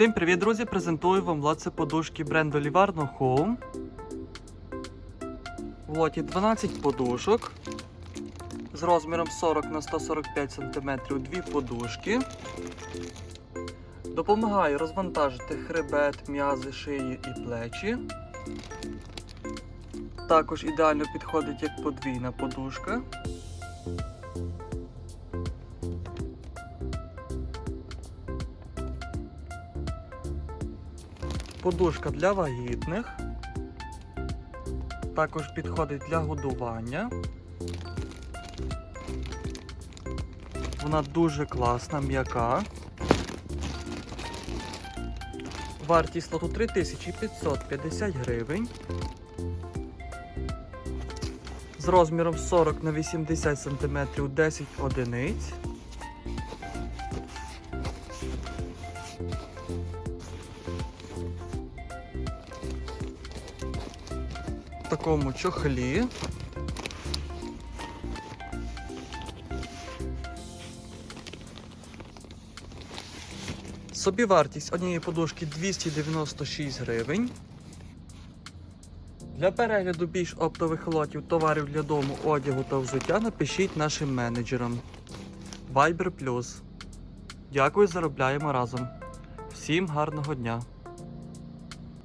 Всім привіт, друзі! Презентую вам лаце подушки бренду Livarno Home. В лоті 12 подушок з розміром 40 на 145 см дві подушки. Допомагає розвантажити хребет, м'язи, шиї і плечі. Також ідеально підходить як подвійна подушка. Подушка для вагітних. Також підходить для годування. Вона дуже класна, м'яка. Вартість лоту 3550 гривень. З розміром 40 на 80 см 10 одиниць. Такому чохлі. Собівартість однієї подушки 296 гривень. Для перегляду більш оптових лотів товарів для дому, одягу та взуття напишіть нашим менеджерам. Viber Plus. Дякую, заробляємо разом. Всім гарного дня!